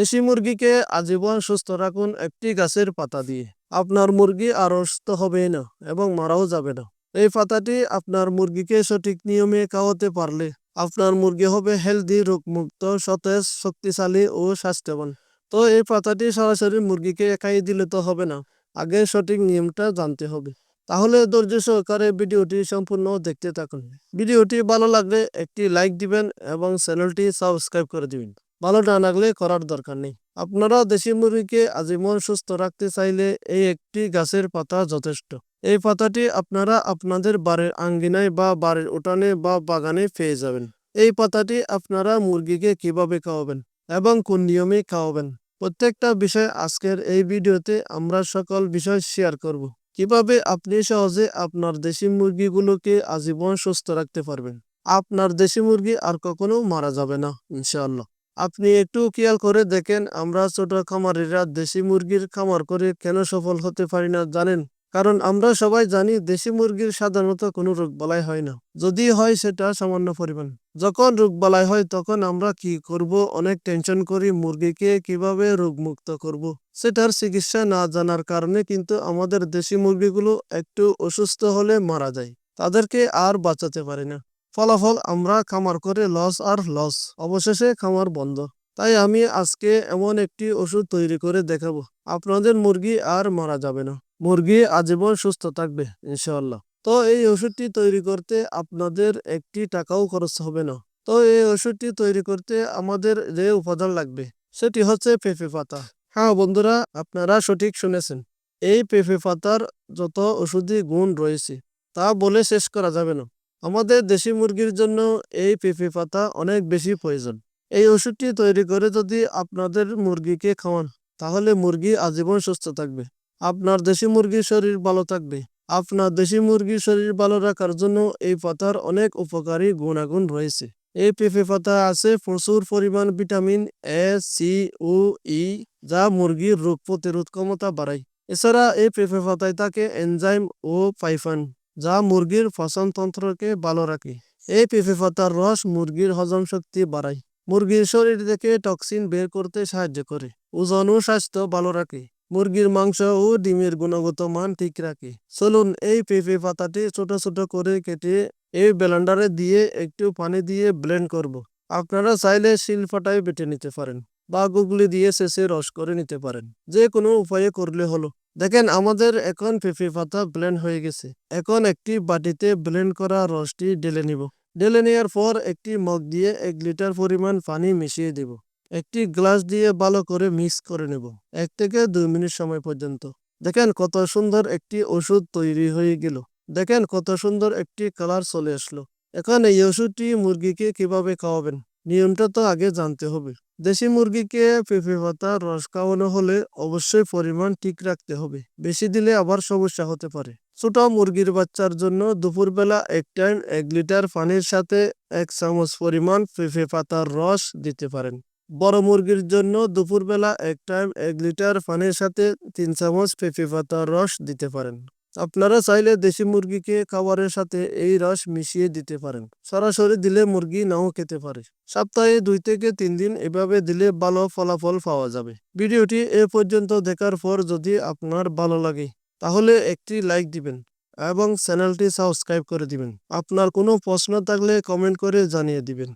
দেশি মুরগিকে আজীবন সুস্থ রাখুন একটি গাছের পাতা দিয়ে। আপনার মুরগি আর অসুস্থ হবে না এবং মারাও যাবে না। এই পাতাটি আপনার মুরগিকে সঠিক নিয়মে খাওয়াতে পারলে আপনার মুরগি হবে হেলদি, রোগমুক্ত, সতেজ, শক্তিশালী ও স্বাস্থ্যবান। তো এই পাতাটি সরাসরি মুরগিকে একাই দিলে তো হবে না, আগে সঠিক নিয়মটা জানতে হবে। তাহলে ধৈর্য সহকারে ভিডিওটি সম্পূর্ণ দেখতে থাকুন। ভিডিওটি ভালো লাগলে একটি লাইক দিবেন এবং চ্যানেলটি সাবস্ক্রাইব করে দিবেন। ভালো না লাগলে করার দরকার নেই। আপনারা দেশি মুরগিকে আজীবন সুস্থ রাখতে চাইলে এই একটি গাছের পাতা যথেষ্ট। এই পাতাটি আপনারা আপনাদের বাড়ির আঙ্গিনায় বা বাড়ির উঠানে বা বাগানে পেয়ে যাবেন। এই পাতাটি আপনারা মুরগিকে কীভাবে খাওয়াবেন এবং কোন নিয়মে খাওয়াবেন? প্রত্যেকটা বিষয় আজকের এই ভিডিওতে আমরা সকল বিষয় শেয়ার করব। কীভাবে আপনি সহজে আপনার দেশি মুরগিগুলোকে আজীবন সুস্থ রাখতে পারবেন? আপনার দেশি মুরগি আর কখনো মারা যাবে না, ইনশাআল্লাহ। আপনি একটু খেয়াল করে দেখেন, আমরা ছোট খামারিরা দেশি মুরগির খামার করে কেন সফল হতে পারি না জানেন? কারণ আমরা সবাই জানি দেশি মুরগির সাধারণত কোনো রোগ বালাই হয় না। যদি হয় সেটা সামান্য পরিমাণ। যখন রোগ বালাই হয় তখন আমরা কি করব? অনেক টেনশন করি মুরগিকে কীভাবে রোগমুক্ত করব। সেটার চিকিৎসা না জানার কারণে কিন্তু আমাদের দেশি মুরগিগুলো একটু অসুস্থ হলে মারা যায়। তাদেরকে আর বাঁচাতে পারি না। ফলাফল আমরা খামার করে লস আর লস অবশেষে খামার বন্ধ। তাই আমি আজকে এমন একটি ওষুধ তৈরি করে দেখাবো। আপনাদের মুরগি আর মারা যাবে না। মুরগি আজীবন সুস্থ থাকবে ইনশাল্লাহ তো এই ওষুধটি তৈরি করতে আপনাদের একটি টাকাও খরচ হবে না। তো এই ওষুধটি তৈরি করতে আমাদের যে উপাদান লাগবে, সেটি হচ্ছে পেঁপে পাতা। হ্যাঁ বন্ধুরা, আপনারা সঠিক শুনেছেন। এই পেঁপে পাতার যত ওষুধি গুণ রয়েছে, তা বলে শেষ করা যাবে না। আমাদের দেশি মুরগির জন্য এই পেঁপে পাতা অনেক বেশি প্রয়োজন। এই ওষুধটি তৈরি করে যদি আপনাদের মুরগিকে খাওয়ান, তাহলে মুরগি আজীবন সুস্থ থাকবে। আপনার দেশি মুরগির শরীর ভালো থাকবে। আপনার দেশি মুরগির শরীর ভালো রাখার জন্য এই পাতার অনেক উপকারী গুণাগুণ রয়েছে। এই পেঁপে পাতা আছে প্রচুর পরিমাণ ভিটামিন এ, সি, ও, ই, যা মুরগির রোগ প্রতিরোধ ক্ষমতা বাড়ায়। এছাড়া এই পেঁপে পাতায় থাকে এনজাইম ও পাইফান যা মুরগির পচনতন্ত্রকে ভালো রাখে। এই পেঁপে পাতার রস মুরগির হজম শক্তি বাড়ায়। মুরগির শরীর থেকে টক্সিন বের করতে সাহায্য করে। ওজন ও স্বাস্থ্য ভালো রাখে। মুরগির মাংস ও ডিমের গুণগত মান ঠিক রাখে। চলুন এই পেঁপে পাতাটি ছোট ছোট করে কেটে এই ব্লেন্ডারে দিয়ে একটু পানি দিয়ে ব্লেন্ড করব। আপনারা চাইলে শিলফাটায় বেটে নিতে পারেন বা গুগলি দিয়ে শেষে রস করে নিতে পারেন। যে কোনো উপায়ে করলে হলো। দেখেন, আমাদের এখন পেঁপে পাতা ব্লেন্ড হয়ে গেছে। এখন একটি বাটিতে ব্লেন্ড করা রসটি ঢেলে নিব। ঢেলে নেওয়ার পর একটি মগ দিয়ে এক লিটার পরিমাণ পানি মিশিয়ে দেব। একটি গ্লাস দিয়ে ভালো করে মিক্স করে নেব। এক থেকে দুই মিনিট সময় পর্যন্ত। দেখেন, কত সুন্দর একটি ওষুধ তৈরি হয়ে গেল। দেখেন, কত সুন্দর একটি কালার চলে আসলো। এখন এই ওষুধটি মুরগিকে কীভাবে খাওয়াবেন? নিয়মটা তো আগে জানতে হবে। দেশি মুরগিকে পেঁপে পাতা, রস খাওয়ানো হলে অবশ্যই পরিমাণ ঠিক রাখতে হবে। বেশি দিলে আবার সমস্যা হতে পারে। ছোট মুরগির বাচ্চার জন্য দুপুরবেলা এক টাইম এক লিটার পানির সাথে এক চামচ পরিমাণ পেঁপে পাতার রস দিতে পারেন। বড় মুরগির জন্য দুপুরবেলা এক টাইম এক লিটার পানির সাথে তিন চামচ পেঁপে পাতার রস দিতে পারেন। আপনারা চাইলে দেশি মুরগিকে খাবারের সাথে এই রস মিশিয়ে দিতে পারেন। সরাসরি দিলে মুরগি নাও খেতে পারে। সপ্তাহে দুই থেকে তিন দিন এভাবে দিলে ভালো ফলাফল পাওয়া যাবে। ভিডিওটি এ পর্যন্ত দেখার পর যদি আপনার ভালো লাগে, তাহলে একটি লাইক দিবেন এবং চ্যানেলটি সাবস্ক্রাইব করে দিবেন। আপনার কোনো প্রশ্ন থাকলে কমেন্ট করে জানিয়ে দিবেন।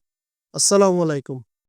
আসসালামু আলাইকুম।